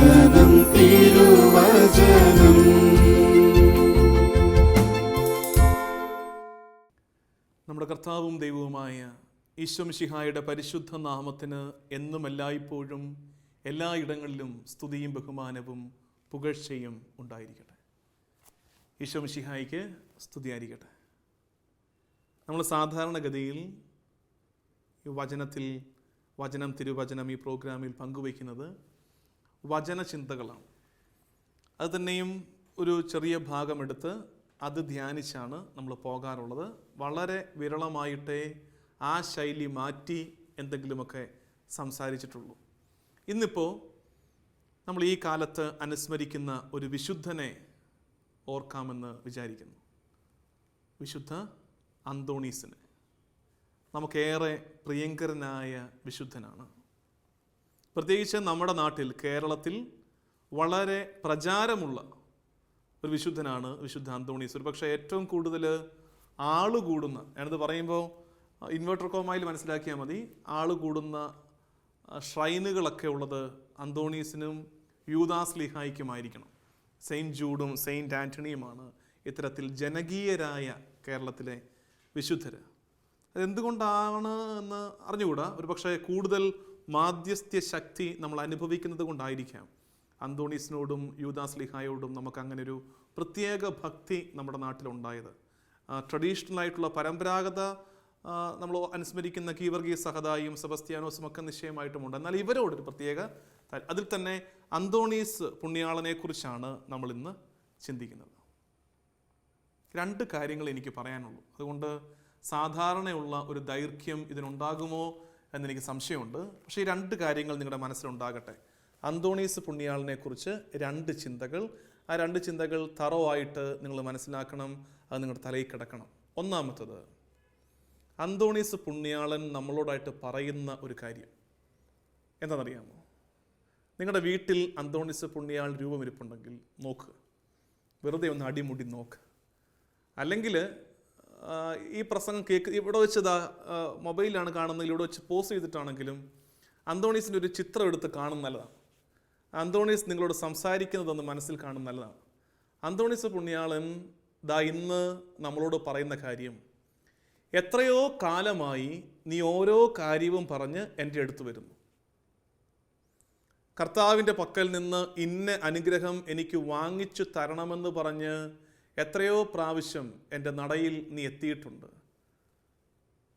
തിരുവചനം തിരുവചനം. നമ്മുടെ കർത്താവും ദൈവവുമായ ഈശ്വംശിഹായുടെ പരിശുദ്ധ നാമത്തിന് എന്നും എല്ലായ്പ്പോഴും എല്ലായിടങ്ങളിലും സ്തുതിയും ബഹുമാനവും പുകഴ്ചയും ഉണ്ടായിരിക്കട്ടെ. ഈശ്വമിഷിഹായിക്ക് സ്തുതിയായിരിക്കട്ടെ. നമ്മൾ സാധാരണഗതിയിൽ ഈ വചനത്തിൽ വചനം തിരുവചനം ഈ പ്രോഗ്രാമിൽ പങ്കുവയ്ക്കുന്നത് വചനചിന്തകളാണ്. അത് തന്നെയും ഒരു ചെറിയ ഭാഗമെടുത്ത് അത് ധ്യാനിച്ചാണ് നമ്മൾ പോകാറുള്ളത്. വളരെ വിരളമായിട്ടേ ആ ശൈലി മാറ്റി എന്തെങ്കിലുമൊക്കെ സംസാരിച്ചിട്ടുള്ളൂ. ഇന്നിപ്പോൾ നമ്മൾ ഈ കാലത്ത് അനുസ്മരിക്കുന്ന ഒരു വിശുദ്ധനെ ഓർക്കാമെന്ന് വിചാരിക്കുന്നു. വിശുദ്ധ അന്തോണീസിനെ. നമുക്കേറെ പ്രിയങ്കരനായ വിശുദ്ധനാണ്. പ്രത്യേകിച്ച് നമ്മുടെ നാട്ടിൽ കേരളത്തിൽ വളരെ പ്രചാരമുള്ള ഒരു വിശുദ്ധനാണ് വിശുദ്ധ അന്തോണീസ്. ഒരു പക്ഷേ ഏറ്റവും കൂടുതൽ ആൾ കൂടുന്ന ഞാനത് പറയുമ്പോൾ ഇൻവെർട്ടർ കോമായിൽ മനസ്സിലാക്കിയാൽ മതി ആൾ കൂടുന്ന ഷ്രൈനുകളൊക്കെ ഉള്ളത് അന്തോണീസിനും യൂദാസ് ലിഹായിക്കുമായിരിക്കണം. സെയിന്റ് ജൂഡും സെയിന്റ് ആന്റണിയുമാണ് ഇത്തരത്തിൽ ജനകീയരായ കേരളത്തിലെ വിശുദ്ധർ അതെന്തുകൊണ്ടാണ് എന്ന് അറിഞ്ഞുകൂടാ? ഒരു പക്ഷേ കൂടുതൽ മാധ്യസ്ഥ്യ ശക്തി നമ്മൾ അനുഭവിക്കുന്നത് കൊണ്ടായിരിക്കാം. അന്തോണീസിനോടും യൂദാസ് ലിഹായോടും നമുക്ക് അങ്ങനെ ഒരു പ്രത്യേക ഭക്തി നമ്മുടെ നാട്ടിലുണ്ടായത്. ട്രഡീഷണൽ ആയിട്ടുള്ള പരമ്പരാഗത നമ്മൾ അനുസ്മരിക്കുന്ന കീവർഗീ സഹദായും സെബസ്ത്യാനോസും ഒക്കെ നിശ്ചയമായിട്ടുമുണ്ട്. എന്നാൽ ഇവരോടൊരു പ്രത്യേക അതിൽ തന്നെ അന്തോണീസ് പുണ്യാളനെ കുറിച്ചാണ് നമ്മൾ ഇന്ന് ചിന്തിക്കുന്നത്. രണ്ട് കാര്യങ്ങൾ എനിക്ക് പറയാനുള്ളൂ. അതുകൊണ്ട് സാധാരണയുള്ള ഒരു ദൈർഘ്യം ഇതിനുണ്ടാകുമോ? എന്നെനിക്ക് സംശയമുണ്ട്. പക്ഷേ ഈ രണ്ട് കാര്യങ്ങൾ നിങ്ങളുടെ മനസ്സിലുണ്ടാകട്ടെ. അന്തോണീസ് പുണ്യാളിനെ കുറിച്ച് രണ്ട് ചിന്തകൾ. ആ രണ്ട് ചിന്തകൾ തറോ ആയിട്ട് നിങ്ങൾ മനസ്സിലാക്കണം. അത് നിങ്ങളുടെ തലയിൽ കിടക്കണം. ഒന്നാമത്തത് അന്തോണീസ് പുണ്യാളൻ നമ്മളോടായിട്ട് പറയുന്ന ഒരു കാര്യം. എന്താണെന്നറിയാമോ? നിങ്ങളുടെ വീട്ടിൽ അന്തോണീസ് പുണ്യാൾ രൂപമിരിപ്പുണ്ടെങ്കിൽ നോക്ക്. വെറുതെ ഒന്ന് അടിമുടി നോക്ക്. അല്ലെങ്കിൽ ഈ പ്രസംഗം കേക്ക് ഇവിടെ വെച്ച് ഇതാ മൊബൈലാണ് കാണുന്നത് ഇവിടെ വെച്ച് പോസ്റ്റ് ചെയ്തിട്ടാണെങ്കിലും അന്തോണീസിന്റെ ഒരു ചിത്രം എടുത്ത് കാണുന്ന നല്ലതാണ്. അന്തോണീസ് നിങ്ങളോട് സംസാരിക്കുന്നതെന്ന് മനസ്സിൽ കാണുന്ന നല്ലതാണ്. അന്തോണീസ് പുണ്യാളൻ ദാ ഇന്ന് നമ്മളോട് പറയുന്ന കാര്യം എത്രയോ കാലമായി നീ ഓരോ കാര്യവും പറഞ്ഞ് എന്റെ അടുത്ത് വരുന്നു. കർത്താവിന്റെ പക്കൽ നിന്ന് ഇന്ന അനുഗ്രഹം എനിക്ക് വാങ്ങിച്ചു തരണമെന്ന് പറഞ്ഞ് എത്രയോ പ്രാവശ്യം എന്റെ നടയിൽ നീ എത്തിയിട്ടുണ്ട്.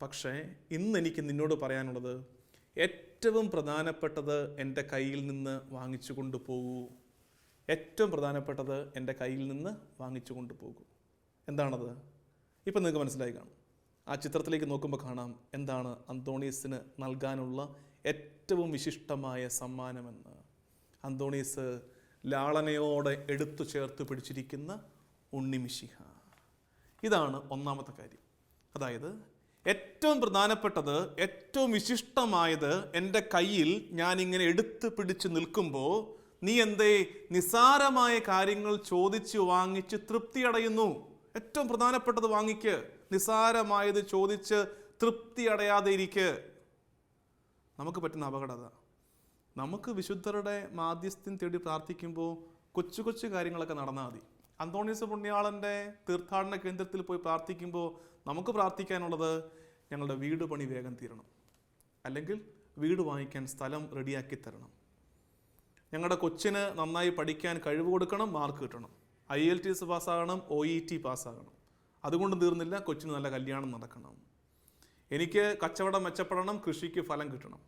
പക്ഷേ ഇന്ന് എനിക്ക് നിന്നോട് പറയാനുള്ളത് ഏറ്റവും പ്രധാനപ്പെട്ടത് എന്റെ കയ്യിൽ നിന്ന് വാങ്ങിച്ചു കൊണ്ടുപോകൂ ഏറ്റവും പ്രധാനപ്പെട്ടത് എന്റെ കയ്യിൽ നിന്ന് വാങ്ങിച്ചു കൊണ്ടുപോകൂ എന്താണത്? ഇപ്പം നിങ്ങൾക്ക് മനസ്സിലായി കാണും. ആ ചിത്രത്തിലേക്ക് നോക്കുമ്പോൾ കാണാം എന്താണ് അന്തോണീസിന് നൽകാനുള്ള ഏറ്റവും വിശിഷ്ടമായ സമ്മാനമെന്ന്. അന്തോണീസ് ലാളനയോടെ എടുത്തു ചേർത്ത് പിടിച്ചിരിക്കുന്ന ഉണ്ണിമിശിഹ. ഇതാണ് ഒന്നാമത്തെ കാര്യം. അതായത് ഏറ്റവും പ്രധാനപ്പെട്ടത് ഏറ്റവും വിശിഷ്ടമായത് എന്റെ കയ്യിൽ ഞാൻ ഇങ്ങനെ എടുത്ത് പിടിച്ച് നിൽക്കുമ്പോൾ നീ എന്തേ നിസാരമായ കാര്യങ്ങൾ ചോദിച്ച് വാങ്ങിച്ച് തൃപ്തി അടയുന്നു ഏറ്റവും പ്രധാനപ്പെട്ടത് വാങ്ങിക്ക്. നിസാരമായത് ചോദിച്ച് തൃപ്തി അടയാതെ ഇരിക്ക് നമുക്ക് പറ്റുന്ന അപകടത നമുക്ക് വിശുദ്ധരുടെ മാധ്യസ്ഥ്യം തേടി പ്രാർത്ഥിക്കുമ്പോൾ കൊച്ചു കൊച്ചു കാര്യങ്ങളൊക്കെ നടന്നാൽ മതി. അന്തോണീസ് പുണ്യാളന്റെ തീർത്ഥാടന കേന്ദ്രത്തിൽ പോയി പ്രാർത്ഥിക്കുമ്പോൾ നമുക്ക് പ്രാർത്ഥിക്കാനുള്ളത് ഞങ്ങളുടെ വീട് പണി വേഗം തീരണം. അല്ലെങ്കിൽ വീട് വാങ്ങിക്കാൻ സ്ഥലം റെഡിയാക്കി തരണം. ഞങ്ങളുടെ കൊച്ചിന് നന്നായി പഠിക്കാൻ കഴിവ് കൊടുക്കണം മാർക്ക് കിട്ടണം. ഐ എൽ ടി എസ് പാസ്സാകണം ഒ ഇ ടി പാസ്സാകണം. അതുകൊണ്ട് തീർന്നില്ല കൊച്ചിന് നല്ല കല്യാണം നടക്കണം. എനിക്ക് കച്ചവടം മെച്ചപ്പെടണം കൃഷിക്ക് ഫലം കിട്ടണം.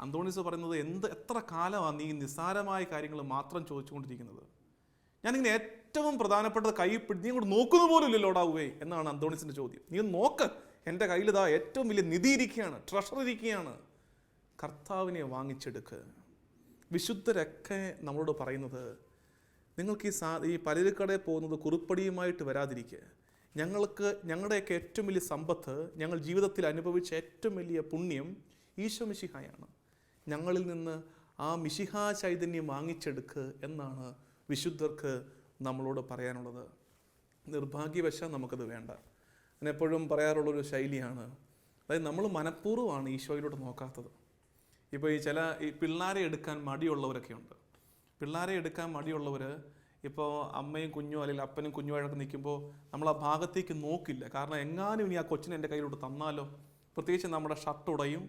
അന്തോണീസ് പറയുന്നത് എന്ത് എത്ര കാലമാണ് നീ നിസ്സാരമായ കാര്യങ്ങൾ മാത്രം ചോദിച്ചുകൊണ്ടിരിക്കുന്നത്? ഞാനിങ്ങനെ ഏറ്റവും പ്രധാനപ്പെട്ടത് കൈ പിടി നീ ഇങ്ങോട്ട് നോക്കുന്ന പോലും ലോഡാവേ എന്നാണ് അന്തോണിസിന്റെ ചോദ്യം. നീ നോക്ക്. എന്റെ കയ്യിൽ ഇതാ ഏറ്റവും വലിയ നിധി ഇരിക്കുകയാണ് ട്രഷർ ഇരിക്കുകയാണ്. കർത്താവിനെ വാങ്ങിച്ചെടുക്ക്. വിശുദ്ധരൊക്കെ നമ്മളോട് പറയുന്നത് നിങ്ങൾക്ക് ഈ സാ ഈ പലരിക്കടയിൽ പോകുന്നത് കുറിപ്പടിയുമായിട്ട് വരാതിരിക്കുക ഞങ്ങൾക്ക് ഞങ്ങളുടെയൊക്കെ ഏറ്റവും വലിയ സമ്പത്ത് ഞങ്ങൾ ജീവിതത്തിൽ അനുഭവിച്ച ഏറ്റവും വലിയ പുണ്യം ഈശോ മിശിഹായാണ്. ഞങ്ങളിൽ നിന്ന് ആ മിശിഹാ ചൈതന്യം വാങ്ങിച്ചെടുക്ക് എന്നാണ് വിശുദ്ധർക്ക് നമ്മളോട് പറയാനുള്ളത്. നിർഭാഗ്യവശാൽ നമുക്കത് വേണ്ട. ഞാൻ എപ്പോഴും പറയാറുള്ളൊരു ശൈലിയാണ്. അതായത് നമ്മൾ മനഃപൂർവമാണ് ഈശോയിലോട്ട് നോക്കാത്തത്. ഇപ്പോൾ ഈ ചില ഈ പിള്ളേരെ എടുക്കാൻ മടിയുള്ളവരൊക്കെ ഉണ്ട് പിള്ളേരെ എടുക്കാൻ മടിയുള്ളവർ ഇപ്പോൾ അമ്മയും കുഞ്ഞും അല്ലെങ്കിൽ അപ്പനും കുഞ്ഞുമായിട്ട് നിൽക്കുമ്പോൾ നമ്മൾ ആ ഭാഗത്തേക്ക് നോക്കില്ല. കാരണം എങ്ങാനും ഇനി ആ കൊച്ചിനെ എന്റെ കയ്യിലോട്ട് തന്നാലോ? പ്രത്യേകിച്ച് നമ്മുടെ ഷർട്ട് ഉടയും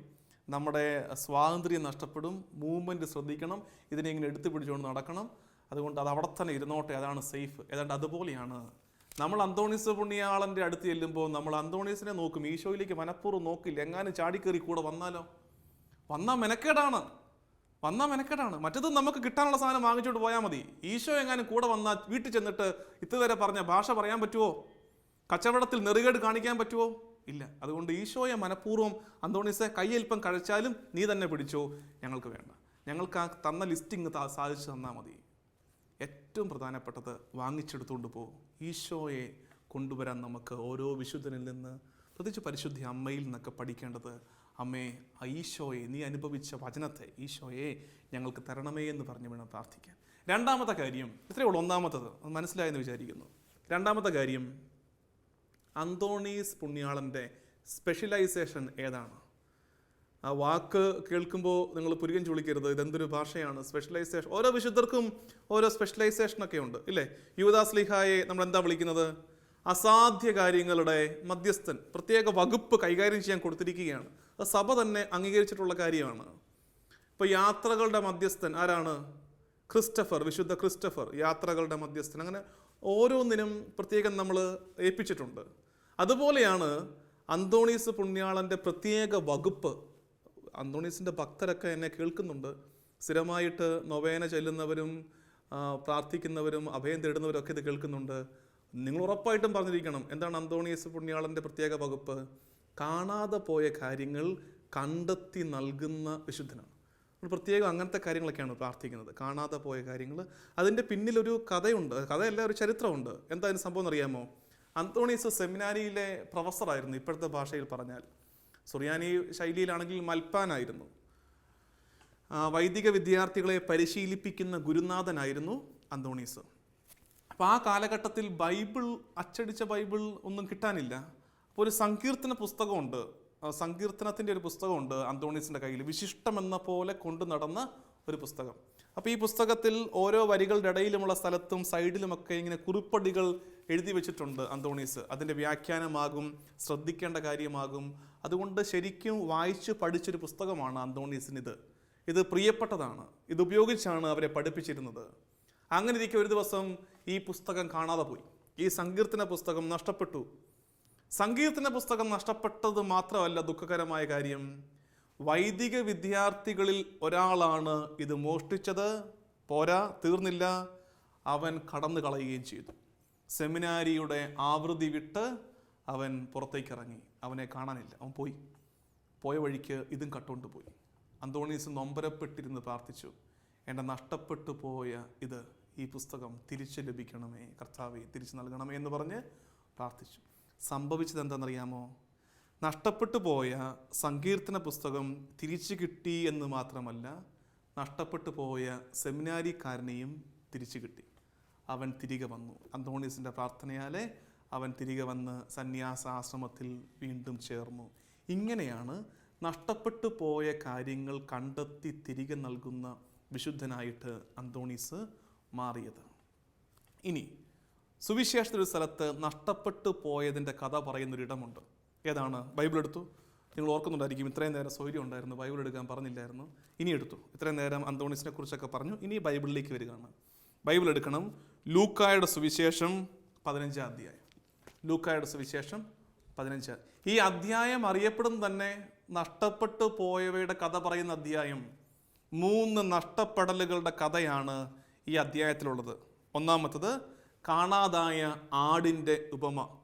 നമ്മുടെ സ്വാതന്ത്ര്യം നഷ്ടപ്പെടും മൂവ്മെന്റ് ശ്രദ്ധിക്കണം ഇതിനെ ഇങ്ങനെ എടുത്തു പിടിച്ചുകൊണ്ട് നടക്കണം. അതുകൊണ്ട് അത് അവിടെ തന്നെ ഇരുന്നോട്ടെ അതാണ് സേഫ്. ഏതാണ്ട് അതുപോലെയാണ്. നമ്മൾ അന്തോണീസ് പുണ്യാളന്റെ അടുത്ത് ചെല്ലുമ്പോൾ നമ്മൾ അന്തോണീസിനെ നോക്കും. ഈശോയിലേക്ക് മനഃപൂർവം നോക്കില്ല. എങ്ങാനും ചാടിക്കേറി കൂടെ വന്നാലോ? വന്നാൽ മെനക്കേടാണ്. വന്നാൽ മെനക്കേടാണ്. മറ്റത് നമുക്ക് കിട്ടാനുള്ള സാധനം വാങ്ങിച്ചോണ്ട് പോയാൽ മതി. ഈശോ എങ്ങാനും കൂടെ വന്നാൽ വീട്ടിൽ ചെന്നിട്ട് ഇതുവരെ പറഞ്ഞ ഭാഷ പറയാൻ പറ്റുമോ കച്ചവടത്തിൽ നെറുകേട് കാണിക്കാൻ പറ്റുമോ ഇല്ല. അതുകൊണ്ട് ഈശോയെ മനഃപൂർവം അന്തോണീസെ കയ്യൽപ്പം കഴിച്ചാലും നീ തന്നെ പിടിച്ചോ? ഞങ്ങൾക്ക് വേണ്ട. ഞങ്ങൾക്ക് ആ തന്ന ലിസ്റ്റിംഗ് സാധിച്ചു തന്നാൽ മതി. ഏറ്റവും പ്രധാനപ്പെട്ടത് വാങ്ങിച്ചെടുത്തുകൊണ്ട് പോകും. ഈശോയെ കൊണ്ടുവരാൻ നമുക്ക് ഓരോ വിശുദ്ധനിൽ നിന്ന് പ്രത്യേകിച്ച് പരിശുദ്ധി അമ്മയിൽ നിന്നൊക്കെ പഠിക്കേണ്ടത് അമ്മേ ഈശോയെ നീ അനുഭവിച്ച വചനത്തെ ഈശോയെ ഞങ്ങൾക്ക് തരണമേ എന്ന് പറഞ്ഞു വേണം പ്രാർത്ഥിക്കാൻ. രണ്ടാമത്തെ കാര്യം ഇത്രയേ ഉള്ളൂ. ഒന്നാമത്തത് മനസ്സിലായെന്ന് വിചാരിക്കുന്നു. രണ്ടാമത്തെ കാര്യം അന്തോണീസ് പുണ്യാളന്റെ സ്പെഷ്യലൈസേഷൻ ഏതാണ്? ആ വാക്ക് കേൾക്കുമ്പോൾ നിങ്ങൾ പുരികൻ ചുളിക്കരുത്. ഇതെന്തൊരു ഭാഷയാണ്? സ്പെഷ്യലൈസേഷൻ ഓരോ വിശുദ്ധർക്കും ഓരോ സ്പെഷ്യലൈസേഷൻ ഒക്കെ ഉണ്ട് ഇല്ലേ? യുവദാസ് ലിഹായെ നമ്മൾ എന്താ വിളിക്കുന്നത്? അസാധ്യ കാര്യങ്ങളുടെ മധ്യസ്ഥൻ. പ്രത്യേക വകുപ്പ് കൈകാര്യം ചെയ്യാൻ കൊടുത്തിരിക്കുകയാണ്. അത് സഭ തന്നെ അംഗീകരിച്ചിട്ടുള്ള കാര്യമാണ്. ഇപ്പോൾ യാത്രകളുടെ മധ്യസ്ഥൻ ആരാണ്? ക്രിസ്റ്റഫർ വിശുദ്ധ ക്രിസ്റ്റഫർ യാത്രകളുടെ മധ്യസ്ഥൻ. അങ്ങനെ ഓരോന്നിനും പ്രത്യേകം നമ്മൾ ഏൽപ്പിച്ചിട്ടുണ്ട്. അതുപോലെയാണ് അന്തോണീസ് പുണ്യാളന്റെ പ്രത്യേക വകുപ്പ് അന്തോണീസിന്റെ ഭക്തരൊക്കെ എന്നെ കേൾക്കുന്നുണ്ട്. സ്ഥിരമായിട്ട് നൊവേന ചെല്ലുന്നവരും പ്രാർത്ഥിക്കുന്നവരും അഭയം തേടുന്നവരൊക്കെ ഇത് കേൾക്കുന്നുണ്ട്. നിങ്ങൾ ഉറപ്പായിട്ടും പറഞ്ഞിരിക്കണം എന്താണ് അന്തോണീസ് പുണ്യാളന്റെ പ്രത്യേക വകുപ്പ്? കാണാതെ പോയ കാര്യങ്ങൾ കണ്ടെത്തി നൽകുന്ന വിശുദ്ധനാണ്. പ്രത്യേകം അങ്ങനത്തെ കാര്യങ്ങളൊക്കെയാണ് പ്രാർത്ഥിക്കുന്നത്. കാണാതെ പോയ കാര്യങ്ങൾ. അതിന്റെ പിന്നിലൊരു കഥയുണ്ട്. കഥയല്ല ഒരു ചരിത്രമുണ്ട്. എന്താ അതിന് സംഭവം അറിയാമോ? അന്തോണീസ് സെമിനാരിയിലെ പ്രൊഫസറായിരുന്നു ഇപ്പോഴത്തെ ഭാഷയിൽ പറഞ്ഞാൽ. സുറിയാനി ശൈലിയിലാണെങ്കിൽ മൽപ്പാനായിരുന്നു. വൈദിക വിദ്യാർത്ഥികളെ പരിശീലിപ്പിക്കുന്ന ഗുരുനാഥനായിരുന്നു അന്തോണീസ്. അപ്പോൾ ആ കാലഘട്ടത്തിൽ ബൈബിൾ അച്ചടിച്ച ബൈബിൾ ഒന്നും കിട്ടാനില്ല. അപ്പോൾ ഒരു സങ്കീർത്തന പുസ്തകമുണ്ട്. സങ്കീർത്തനത്തിന്റെ ഒരു പുസ്തകമുണ്ട് അന്തോണീസിന്റെ കയ്യിൽ. വിശിഷ്ടമെന്ന പോലെ കൊണ്ടു നടന്ന ഒരു പുസ്തകം. അപ്പോൾ ഈ പുസ്തകത്തിൽ ഓരോ വരികളുടെ ഇടയിലുമുള്ള സ്ഥലത്തും സൈഡിലുമൊക്കെ ഇങ്ങനെ കുറിപ്പടികൾ എഴുതി വെച്ചിട്ടുണ്ട് അന്തോണീസ്. അതിന്റെ വ്യാഖ്യാനമാകും ശ്രദ്ധിക്കേണ്ട കാര്യമാകും. അതുകൊണ്ട് ശരിക്കും വായിച്ച് പഠിച്ചൊരു പുസ്തകമാണ് അന്തോണീസിനിത് ഇത്. പ്രിയപ്പെട്ടതാണ്. ഇത് ഉപയോഗിച്ചാണ് അവരെ പഠിപ്പിച്ചിരുന്നത്. അങ്ങനെ ഇരിക്കെ ഒരു ദിവസം ഈ പുസ്തകം കാണാതെ പോയി. ഈ സങ്കീർത്തന പുസ്തകം നഷ്ടപ്പെട്ടു. സങ്കീർത്തന പുസ്തകം നഷ്ടപ്പെട്ടത് മാത്രമല്ല ദുഃഖകരമായ കാര്യം. വൈദിക വിദ്യാർത്ഥികളിൽ ഒരാളാണ് ഇത് മോഷ്ടിച്ചത്. പോരാ തീർന്നില്ല. അവൻ കടന്നു കളയുകയും ചെയ്തു. സെമിനാരിയുടെ ആവൃത്തി വിട്ട് അവൻ പുറത്തേക്ക് ഇറങ്ങി അവനെ കാണാനില്ല. അവൻ പോയി. പോയ വഴിക്ക് ഇതും കട്ടുകൊണ്ട് പോയി. അന്തോണീസ് നൊമ്പരപ്പെട്ടിരുന്ന് പ്രാർത്ഥിച്ചു. എന്റെ നഷ്ടപ്പെട്ടു പോയ ഇത് ഈ പുസ്തകം തിരിച്ചു ലഭിക്കണമേ. കർത്താവെ തിരിച്ചു നൽകണമേ എന്ന് പറഞ്ഞ് പ്രാർത്ഥിച്ചു. സംഭവിച്ചത് എന്താണെന്നറിയാമോ നഷ്ടപ്പെട്ടു പോയ സങ്കീർത്തന പുസ്തകം തിരിച്ചു കിട്ടി എന്ന് മാത്രമല്ല നഷ്ടപ്പെട്ടു പോയ സെമിനാരിക്കാരനെയും തിരിച്ചു കിട്ടി. അവൻ തിരികെ വന്നു. അന്തോണീസിന്റെ പ്രാർത്ഥനയാലെ അവൻ തിരികെ വന്ന് സന്യാസാശ്രമത്തിൽ വീണ്ടും ചേർന്നു. ഇങ്ങനെയാണ് നഷ്ടപ്പെട്ടു പോയ കാര്യങ്ങൾ കണ്ടെത്തി തിരികെ നൽകുന്ന വിശുദ്ധനായിട്ട് അന്തോണീസ് മാറിയത്. ഇനി സുവിശേഷത്തിലൊരു സ്ഥലത്ത് നഷ്ടപ്പെട്ടു പോയതിന്റെ കഥ പറയുന്നൊരിടമുണ്ട്. ഏതാണ്? ബൈബിൾ എടുത്തു. നിങ്ങൾ ഓർക്കുന്നുണ്ടായിരിക്കും ഇത്രയും നേരം സൗകര്യം ഉണ്ടായിരുന്നു. ബൈബിൾ എടുക്കാൻ പറഞ്ഞില്ലായിരുന്നു. ഇനി എടുത്തു. ഇത്രയും നേരം അന്തോണീസിനെ കുറിച്ചൊക്കെ പറഞ്ഞു. ഇനി ബൈബിളിലേക്ക് വരികയാണ്. ബൈബിൾ എടുക്കണം. ലൂക്കായുടെ സുവിശേഷം പതിനഞ്ചാം അധ്യായം. ലൂക്കായുടെ സുവിശേഷം പതിനഞ്ച്. ഈ അധ്യായം അറിയപ്പെടും തന്നെ നഷ്ടപ്പെട്ടു പോയവയുടെ കഥ പറയുന്ന അധ്യായം മൂന്ന് നഷ്ടപ്പെടലുകളുടെ കഥയാണ് ഈ അധ്യായത്തിലുള്ളത്. ഒന്നാമത്തത് കാണാതായ ആടിന്റെ ഉപമ.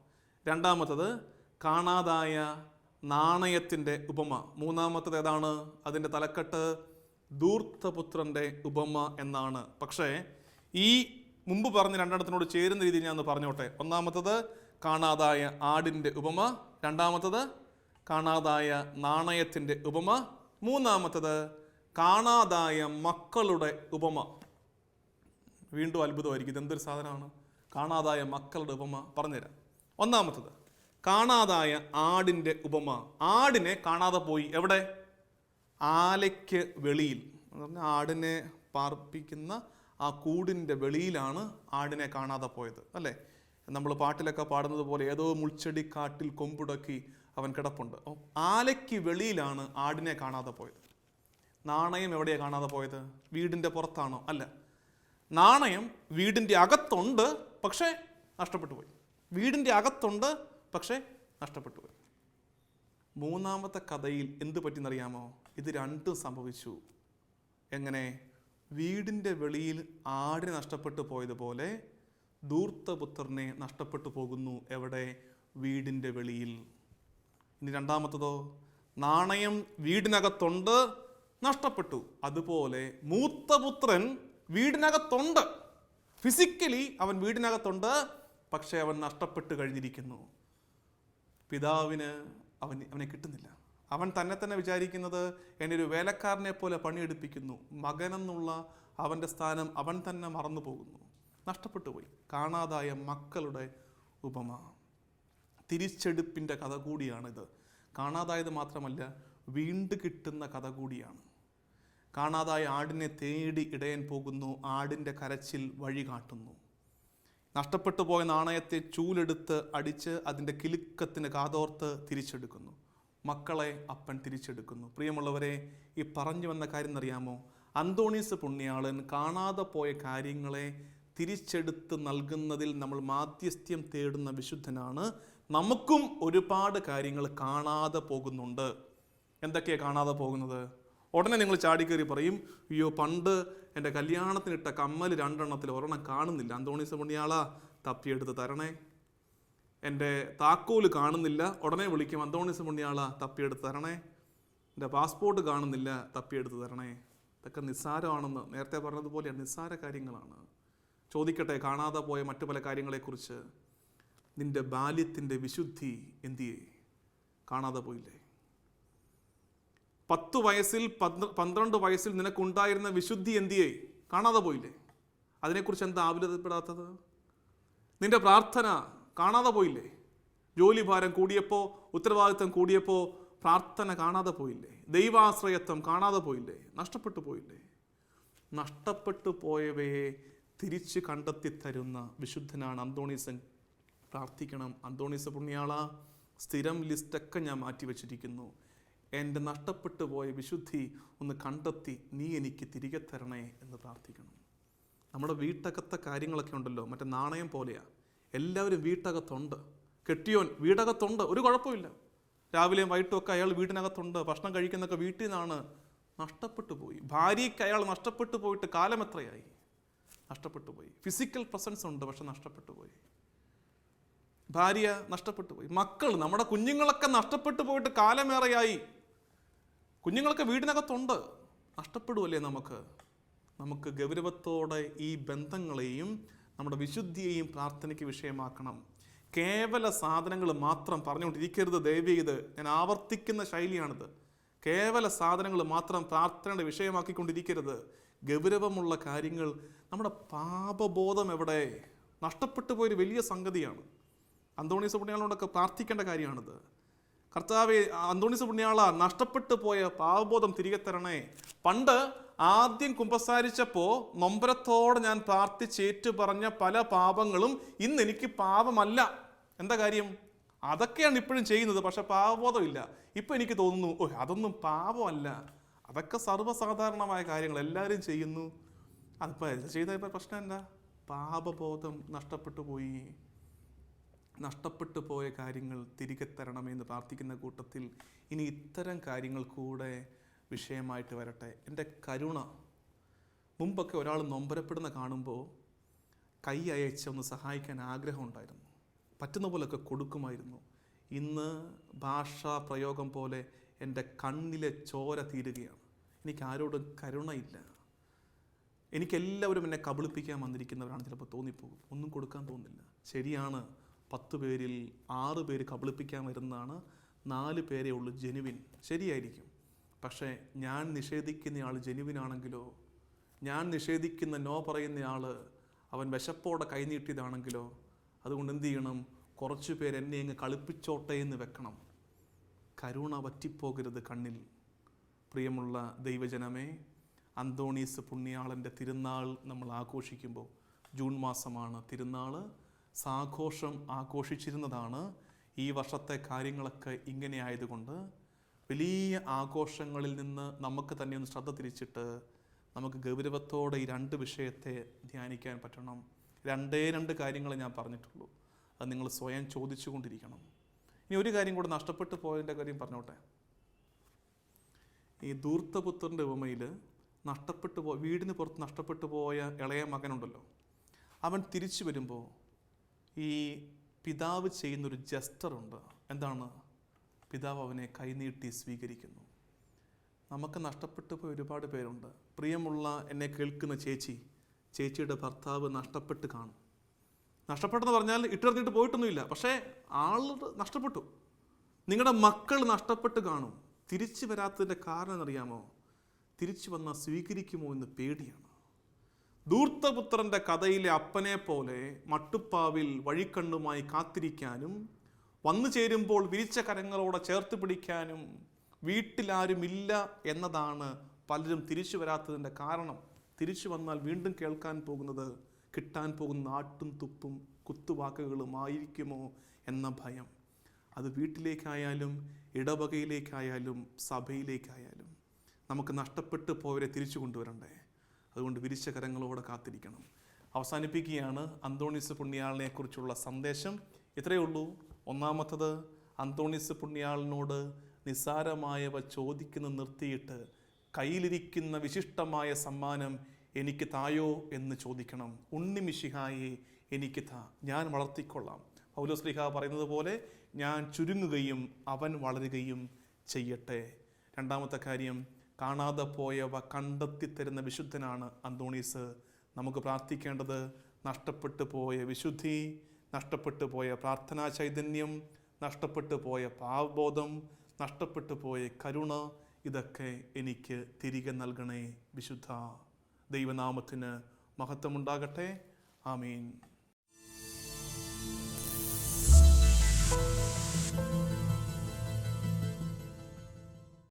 രണ്ടാമത്തത് കാണാതായ നാണയത്തിന്റെ ഉപമ. മൂന്നാമത്തത് ഏതാണ്? അതിന്റെ തലക്കെട്ട് ദൂർത്തപുത്രന്റെ ഉപമ എന്നാണ്. പക്ഷേ ഈ മുമ്പ് പറഞ്ഞ രണ്ടെണ്ണത്തിനോട് ചേരുന്ന രീതിയിൽ ഞാൻ ഒന്ന് പറഞ്ഞോട്ടെ. ഒന്നാമത്തത് കാണാതായ ആടിന്റെ ഉപമ. രണ്ടാമത്തത് കാണാതായ നാണയത്തിന്റെ ഉപമ. മൂന്നാമത്തത് കാണാതായ മക്കളുടെ ഉപമ. വീണ്ടും അത്ഭുതമായിരിക്കും. ഇതെന്തൊരു സാധനമാണ്? കാണാതായ മക്കളുടെ ഉപമ. പറഞ്ഞുതരാം. ഒന്നാമത്തത് കാണാതായ ആടിന്റെ ഉപമ. ആടിനെ കാണാതെ പോയി. എവിടെ? ആലയ്ക്ക് വെളിയിൽ. എന്ന് പറഞ്ഞാൽ ആടിനെ പാർപ്പിക്കുന്ന ആ കൂടിന്റെ വെളിയിലാണ് ആടിനെ കാണാതെ പോയത്. അല്ലേ? നമ്മൾ പാട്ടിലൊക്കെ പാടുന്നത് പോലെ ഏതോ മുൾച്ചെടി കാട്ടിൽ കൊമ്പുടക്കി അവൻ കിടപ്പുണ്ട്. അപ്പോൾ ആലയ്ക്ക് വെളിയിലാണ് ആടിനെ കാണാതെ പോയത്. നാണയം എവിടെയാണ് കാണാതെ പോയത്? വീടിന്റെ പുറത്താണോ? അല്ല. നാണയം വീടിന്റെ അകത്തുണ്ട് പക്ഷേ നഷ്ടപ്പെട്ടു പോയി. വീടിന്റെ അകത്തുണ്ട് പക്ഷേ നഷ്ടപ്പെട്ടു പോയി. മൂന്നാമത്തെ കഥയിൽ എന്ത് പറ്റിയെന്നറിയാമോ? ഇത് രണ്ടും സംഭവിച്ചു. എങ്ങനെ? വീടിന്റെ വെളിയിൽ ആടിന് നഷ്ടപ്പെട്ടു പോയതുപോലെ ധൂർത്തപുത്രനെ നഷ്ടപ്പെട്ടു പോകുന്നു എവിടെ? വീടിന്റെ വെളിയിൽ. ഇനി രണ്ടാമത്തതോ? നാണയം വീടിനകത്തുണ്ട് നഷ്ടപ്പെട്ടു. അതുപോലെ മൂത്തപുത്രൻ വീടിനകത്തുണ്ട്. ഫിസിക്കലി അവൻ വീടിനകത്തുണ്ട് പക്ഷേ അവൻ നഷ്ടപ്പെട്ട് കഴിഞ്ഞിരിക്കുന്നു. പിതാവിന് അവൻ അവനെ കിട്ടുന്നില്ല. അവൻ തന്നെ തന്നെ വിചാരിക്കുന്നത് എന്നെ ഒരു വേലക്കാരനെ പോലെ പണിയെടുപ്പിക്കുന്നു. മകനെന്നുള്ള അവന്റെ സ്ഥാനം അവൻ തന്നെ മറന്നു പോകുന്നു നഷ്ടപ്പെട്ടു പോയി. കാണാതായ മക്കളുടെ ഉപമ. തിരിച്ചെടുപ്പിന്റെ കഥ കൂടിയാണിത്. കാണാതായത് മാത്രമല്ല വീണ്ടു കിട്ടുന്ന കഥ കൂടിയാണ്. കാണാതായ ആടിനെ തേടി ഇടയൻ പോകുന്നു ആടിന്റെ കരച്ചിൽ വഴി കാട്ടുന്നു. നഷ്ടപ്പെട്ടു പോയ നാണയത്തെ ചൂലെടുത്ത് അടിച്ച് അതിന്റെ കിലുക്കത്തിന് കാതോർത്ത് തിരിച്ചെടുക്കുന്നു. മക്കളെ അപ്പൻ തിരിച്ചെടുക്കുന്നു. പ്രിയമുള്ളവരെ ഈ പറഞ്ഞു വന്ന കാര്യം എന്നറിയാമോ അന്തോണീസ് പുണ്യാളൻ കാണാതെ പോയ കാര്യങ്ങളെ തിരിച്ചെടുത്ത് നൽകുന്നതിൽ നമ്മൾ മാധ്യസ്ഥ്യം തേടുന്ന വിശുദ്ധനാണ്. നമുക്കും ഒരുപാട് കാര്യങ്ങൾ കാണാതെ പോകുന്നുണ്ട്. എന്തൊക്കെയാണ് കാണാതെ പോകുന്നത്? ഉടനെ നിങ്ങൾ ചാടിക്കേറി പറയും അയ്യോ പണ്ട് എന്റെ കല്യാണത്തിനിട്ട കമ്മൽ രണ്ടെണ്ണത്തിൽ ഒരെണ്ണം കാണുന്നില്ല. അന്തോണീസ് പുണ്യാള തപ്പിയെടുത്ത് തരണേ. എന്റെ താക്കോൽ കാണുന്നില്ല. ഉടനെ വിളിക്കും അന്തോണീസ് പുണ്യാള തപ്പിയെടുത്ത് തരണേ. എന്റെ പാസ്പോർട്ട് കാണുന്നില്ല തപ്പിയെടുത്ത് തരണേ. ഇതൊക്കെ നിസ്സാരമാണെന്ന് നേരത്തെ പറഞ്ഞതുപോലെ നിസ്സാര കാര്യങ്ങളാണ്. ചോദിക്കട്ടെ കാണാതെ പോയ മറ്റു പല കാര്യങ്ങളെക്കുറിച്ച് നിന്റെ ബാല്യത്തിന്റെ വിശുദ്ധി എന്തിയെ? കാണാതെ പോയില്ലേ? പത്ത് വയസ്സിൽ പന്ത്ര- പന്ത്രണ്ട് വയസ്സിൽ നിനക്കുണ്ടായിരുന്ന വിശുദ്ധി എന്തിയെ? കാണാതെ പോയില്ലേ? അതിനെക്കുറിച്ച് എന്താ ആകുലതപ്പെടാത്തത് നിന്റെ പ്രാർത്ഥന കാണാതെ പോയില്ലേ? ജോലി ഭാരം കൂടിയപ്പോൾ ഉത്തരവാദിത്വം കൂടിയപ്പോൾ പ്രാർത്ഥന കാണാതെ പോയില്ലേ? ദൈവാശ്രയത്വം കാണാതെ പോയില്ലേ? നഷ്ടപ്പെട്ടു പോയില്ലേ? നഷ്ടപ്പെട്ടു പോയവയെ തിരിച്ച് കണ്ടെത്തി തരുന്ന വിശുദ്ധനാണ് അന്തോണീസൻ. പ്രാർത്ഥിക്കണം. അന്തോണീസ പുണ്യാള സ്ഥിരം ലിസ്റ്റൊക്കെ ഞാൻ മാറ്റി വച്ചിരിക്കുന്നു എന്റെ നഷ്ടപ്പെട്ടു പോയ വിശുദ്ധി ഒന്ന് കണ്ടെത്തി നീ എനിക്ക് തിരികെ തരണേ എന്ന് പ്രാർത്ഥിക്കണം. നമ്മുടെ വീട്ടകത്തെ കാര്യങ്ങളൊക്കെ ഉണ്ടല്ലോ മറ്റേ നാണയം പോലെയാ. എല്ലാവരും വീട്ടകത്തുണ്ട്. കെട്ടിയോൻ വീടകത്തുണ്ട്. ഒരു കുഴപ്പമില്ല. രാവിലെയും വൈകിട്ടും ഒക്കെ അയാൾ വീടിനകത്തുണ്ട്. ഭക്ഷണം കഴിക്കുന്നൊക്കെ വീട്ടിൽ നിന്നാണ്. നഷ്ടപ്പെട്ടു പോയി ഭാര്യയ്ക്ക് അയാൾ നഷ്ടപ്പെട്ടു പോയിട്ട് കാലം എത്രയായി? നഷ്ടപ്പെട്ടു പോയി ഫിസിക്കൽ പ്രസൻസ് ഉണ്ട് പക്ഷെ നഷ്ടപ്പെട്ടു പോയി ഭാര്യ നഷ്ടപ്പെട്ടു പോയി മക്കൾ നമ്മുടെ കുഞ്ഞുങ്ങളൊക്കെ നഷ്ടപ്പെട്ടു പോയിട്ട് കാലമേറെയായി. കുഞ്ഞുങ്ങളൊക്കെ വീടിനകത്തുണ്ട്. നഷ്ടപ്പെടുവല്ലേ നമുക്ക്? നമുക്ക് ഗൗരവത്തോടെ ഈ ബന്ധങ്ങളെയും നമ്മുടെ വിശുദ്ധിയെയും പ്രാർത്ഥനയ്ക്ക് വിഷയമാക്കണം. കേവല സാധനങ്ങൾ മാത്രം പറഞ്ഞുകൊണ്ടിരിക്കരുത് ദയവ് ഞാൻ ആവർത്തിക്കുന്ന ശൈലിയാണിത്. കേവല സാധനങ്ങൾ മാത്രം പ്രാർത്ഥനയുടെ വിഷയമാക്കിക്കൊണ്ടിരിക്കരുത്. ഗൗരവമുള്ള കാര്യങ്ങൾ നമ്മുടെ പാപബോധം എവിടെ? നഷ്ടപ്പെട്ടു പോയൊരു വലിയ സംഗതിയാണ്. അന്തോണീസ് പുണ്യാളോടൊക്കെ പ്രാർത്ഥിക്കേണ്ട കാര്യമാണിത്. കർത്താവെ അന്തോണീസ് പുണ്യാള നഷ്ടപ്പെട്ടു പോയ പാവബോധം തിരികെ തരണേ. പണ്ട് ആദ്യം കുമ്പസാരിച്ചപ്പോൾ നൊമ്പരത്തോടെ ഞാൻ പ്രാർത്ഥിച്ചേറ്റു പറഞ്ഞ പല പാപങ്ങളും ഇന്ന് എനിക്ക് പാപമല്ല. എന്താ കാര്യം? അതൊക്കെയാണ് ഇപ്പോഴും ചെയ്യുന്നത് പക്ഷെ പാവബോധമില്ല ഇപ്പം എനിക്ക് തോന്നുന്നു ഓ അതൊന്നും പാപമല്ല. അതൊക്കെ സർവസാധാരണമായ കാര്യങ്ങൾ. എല്ലാവരും ചെയ്യുന്നു. അതിപ്പോൾ ചെയ്ത ഇപ്പോൾ പ്രശ്നം എന്താ? പാപബോധം നഷ്ടപ്പെട്ടു പോയി. നഷ്ടപ്പെട്ടു പോയ കാര്യങ്ങൾ തിരികെ തരണമെന്ന് പ്രാർത്ഥിക്കുന്ന കൂട്ടത്തിൽ ഇനി ഇത്തരം കാര്യങ്ങൾ കൂടെ വിഷയമായിട്ട് വരട്ടെ. എന്റെ കരുണ. മുമ്പൊക്കെ ഒരാൾ നൊമ്പരപ്പെടുന്ന കാണുമ്പോൾ കൈ അയച്ച് ഒന്ന് സഹായിക്കാൻ ആഗ്രഹമുണ്ടായിരുന്നു പറ്റുന്ന പോലൊക്കെ കൊടുക്കുമായിരുന്നു. ഇന്ന് ഭാഷാ പ്രയോഗം പോലെ എന്റെ കണ്ണിലെ ചോര തീരുകയാണ്. എനിക്ക് ആരോടും കരുണയില്ല. എനിക്കെല്ലാവരും എന്നെ കബളിപ്പിക്കാൻ വന്നിരിക്കുന്നവരാണ്. ചിലപ്പോൾ തോന്നിപ്പോകും. ഒന്നും കൊടുക്കാൻ തോന്നില്ല ശരിയാണ് പത്ത് പേരിൽ ആറ് പേര് കബളിപ്പിക്കാൻ വരുന്നതാണ്. നാല് പേരെ ഉള്ളൂ ജെനുവിൻ. ശരിയായിരിക്കും. പക്ഷേ ഞാൻ നിഷേധിക്കുന്നയാൾ ജെനുവിനാണെങ്കിലോ ഞാൻ നിഷേധിക്കുന്ന നോ പറയുന്നയാൾ അവൻ വിശപ്പോടെ കൈനീട്ടിയതാണെങ്കിലോ അതുകൊണ്ട് എന്ത് ചെയ്യണം? കുറച്ച് പേര് എന്നെ അങ്ങ് കളിപ്പിച്ചോട്ടെ എന്ന് വെക്കണം. കരുണ വറ്റിപ്പോകരുത് കണ്ണിൽ. പ്രിയമുള്ള ദൈവജനമേ അന്തോണീസ് പുണ്യാളന്റെ തിരുനാൾ നമ്മൾ ആഘോഷിക്കുമ്പോൾ ജൂൺ മാസമാണ് തിരുനാൾ സാഘോഷം ആഘോഷിച്ചിരുന്നതാണ്. ഈ വർഷത്തെ കാര്യങ്ങളൊക്കെ ഇങ്ങനെ ആയതുകൊണ്ട് വലിയ ആഘോഷങ്ങളിൽ നിന്ന് നമുക്ക് തന്നെ ഒന്ന് ശ്രദ്ധ തിരിച്ചിട്ട് നമുക്ക് ഗൗരവത്തോടെ ഈ രണ്ട് വിഷയത്തെ ധ്യാനിക്കാൻ പറ്റണം. രണ്ടേ രണ്ട് കാര്യങ്ങൾ ഞാൻ പറഞ്ഞിട്ടുള്ളൂ. അത് നിങ്ങൾ സ്വയം ചോദിച്ചുകൊണ്ടിരിക്കണം. ഇനി ഒരു കാര്യം കൂടെ നഷ്ടപ്പെട്ടു പോയതിന്റെ കാര്യം പറഞ്ഞോട്ടെ. ഈ ദൂർത്തപുത്രന്റെ ഉപമയിൽ നഷ്ടപ്പെട്ടു പോ വീടിന് പുറത്ത് നഷ്ടപ്പെട്ടു പോയ ഇളയ മകനുണ്ടല്ലോ. അവൻ തിരിച്ചു വരുമ്പോൾ ഈ പിതാവ് ചെയ്യുന്നൊരു ജസ്റ്ററുണ്ട്. എന്താണ്? പിതാവ് അവനെ കൈനീട്ടി സ്വീകരിക്കുന്നു. നമുക്ക് നഷ്ടപ്പെട്ടു പോയ ഒരുപാട് പേരുണ്ട്. പ്രിയമുള്ള എന്നെ കേൾക്കുന്ന ചേച്ചി ചേച്ചിയുടെ ഭർത്താവ് നഷ്ടപ്പെട്ട് കാണും. നഷ്ടപ്പെട്ടെന്ന് പറഞ്ഞാൽ ഇട്ടെറിഞ്ഞിട്ട് പോയിട്ടൊന്നുമില്ല. പക്ഷേ ആൾ നഷ്ടപ്പെട്ടു. നിങ്ങളുടെ മക്കൾ നഷ്ടപ്പെട്ട് കാണും. തിരിച്ചു വരാത്തതിന്റെ കാരണം എന്നറിയാമോ? തിരിച്ചു വന്നാൽ സ്വീകരിക്കുമോ എന്ന് പേടിയാണ്. ദൂർത്തപുത്രന്റെ കഥയിലെ അപ്പനെ പോലെ മട്ടുപ്പാവിൽ വഴിക്കണ്ണുമായി കാത്തിരിക്കാനും വന്നു ചേരുമ്പോൾ വിരിച്ച കരങ്ങളോടെ ചേർത്ത് പിടിക്കാനും വീട്ടിലാരുമില്ല എന്നതാണ് പലരും തിരിച്ചു വരാത്തതിന്റെ കാരണം. തിരിച്ചു വന്നാൽ വീണ്ടും കേൾക്കാൻ പോകുന്നത് കിട്ടാൻ പോകുന്ന ആട്ടും തുപ്പും കുത്തുവാക്കുകളുമായിരിക്കുമോ എന്ന ഭയം. അത് വീട്ടിലേക്കായാലും ഇടവകയിലേക്കായാലും സഭയിലേക്കായാലും നമുക്ക് നഷ്ടപ്പെട്ടു പോയവരെ തിരിച്ചു കൊണ്ടുവരണ്ടേ? അതുകൊണ്ട് വിരിച്ച കരങ്ങളോടെ കാത്തിരിക്കണം. അവസാനിപ്പിക്കുകയാണ് അന്തോണിസ് പുണ്യാളിനെ കുറിച്ചുള്ള സന്ദേശം. ഇത്രയേ ഉള്ളൂ. ഒന്നാമത്തത് അന്തോണിസ് പുണ്യാളിനോട് നിസ്സാരമായവ ചോദിക്കുന്ന നിർത്തിയിട്ട് കയ്യിലിരിക്കുന്ന വിശിഷ്ടമായ സമ്മാനം എനിക്ക് തായോ എന്ന് ചോദിക്കണം. ഉണ്ണി മിശിഹായെ എനിക്ക് താ. ഞാൻ വളർത്തിക്കൊള്ളാം. പൗലോസ്ലിഹ പറയുന്നത് പോലെ ഞാൻ ചുരുങ്ങുകയും അവൻ വളരുകയും ചെയ്യട്ടെ. രണ്ടാമത്തെ കാര്യം കാണാതെ പോയവ കണ്ടെത്തി തരുന്ന വിശുദ്ധനാണ് അന്തോണീസ്. നമുക്ക് പ്രാർത്ഥിക്കേണ്ടത് നഷ്ടപ്പെട്ടു പോയ വിശുദ്ധി നഷ്ടപ്പെട്ടു പോയ പ്രാർത്ഥനാ ചൈതന്യം നഷ്ടപ്പെട്ടു പോയ പാവബോധം നഷ്ടപ്പെട്ടു പോയ കരുണ ഇതൊക്കെ എനിക്ക് തിരികെ നൽകണേ വിശുദ്ധ. ദൈവനാമത്തിന് മഹത്വമുണ്ടാകട്ടെ. ആമീൻ.